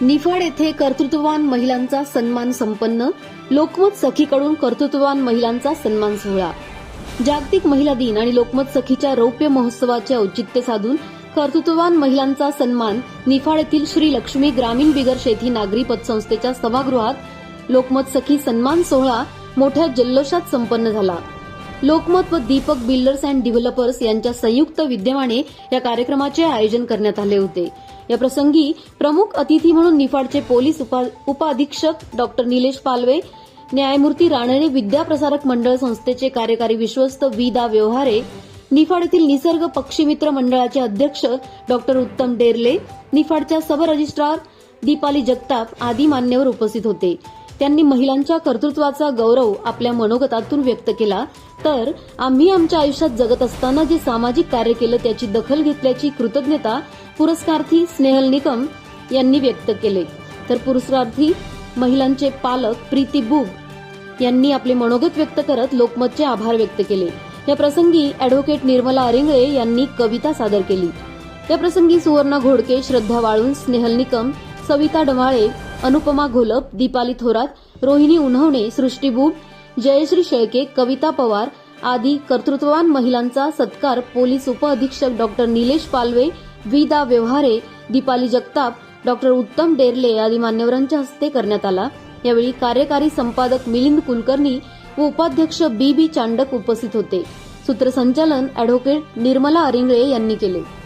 निफाड येथे कर्तृत्ववान महिलांचा सन्मान संपन्न लोकमत सखीकडून कर्तृत्ववान महिलांचा सन्मान सोहळा. जागतिक महिला दिन आणि लोकमत सखीच्या रौप्य महोत्सवाचे औचित्य साधून कर्तृत्ववान महिलांचा सन्मान निफाड येथील श्री लक्ष्मी ग्रामीण बिगर शेती नागरी पतसंस्थेच्या सभागृहात लोकमत सखी सन्मान सोहळा मोठ्या जल्लोषात संपन्न झाला. लोकमत व दीपक बिल्डर्स अँड डेव्हलपर्स यांच्या संयुक्त विद्यमाने या कार्यक्रमाचे आयोजन करण्यात आले होते. या प्रसंगी प्रमुख अतिथी म्हणून निफाडचे पोलीस उपा- डॉक्टर निलेश पालवे न्यायमूर्ती रानडे विद्याप्रसारक मंडळ संस्थेचे कार्यकारी विश्वस्त विदा व्यवहारे निफाड येथील निसर्ग पक्षीमित्र मंडळाचे अध्यक्ष डॉक्टर उत्तम डेरले निफाडच्या सब रजिस्ट्रार दीपाली जगताप आदी मान्यवर उपस्थित होते. त्यांनी महिलांच्या कर्तृत्वाचा गौरव आपल्या मनोगतातून व्यक्त केला. तर आम्ही आमच्या आयुष्यात जगत असताना जे सामाजिक कार्य केलं त्याची दखल घेतल्याची कृतज्ञता पुरस्कार्थी स्नेहल निकम यांनी व्यक्त केले. तर पुरस्कार्थी महिलांचे पालक प्रीती बुग यांनी आपले मनोगत व्यक्त करत लोकमतचे आभार व्यक्त केले. या प्रसंगी अॅडव्होकेट निर्मला अरिंगळे यांनी कविता सादर केली. या प्रसंगी सुवर्णा घोडके श्रद्धा वाळून स्नेहल निकम सविता डमाळे अनुपमा घोलप दीपाली थोरात रोहिणी उन्हवणे सृष्टी बुब जयश्री शेळके कविता पवार आदी कर्तृत्ववान महिलांचा सत्कार पोलीस उपअधीक्षक डॉक्टर निलेश पालवे विदा व्यवहारे दीपाली जगताप डॉक्टर उत्तम डेरले आदी मान्यवरांच्या हस्ते करण्यात आला. यावेळी कार्यकारी संपादक मिलिंद कुलकर्णी व उपाध्यक्ष बी बी चांडक उपस्थित होते. सूत्रसंचालन अॅडव्होकेट निर्मला अरिंगळे यांनी केले.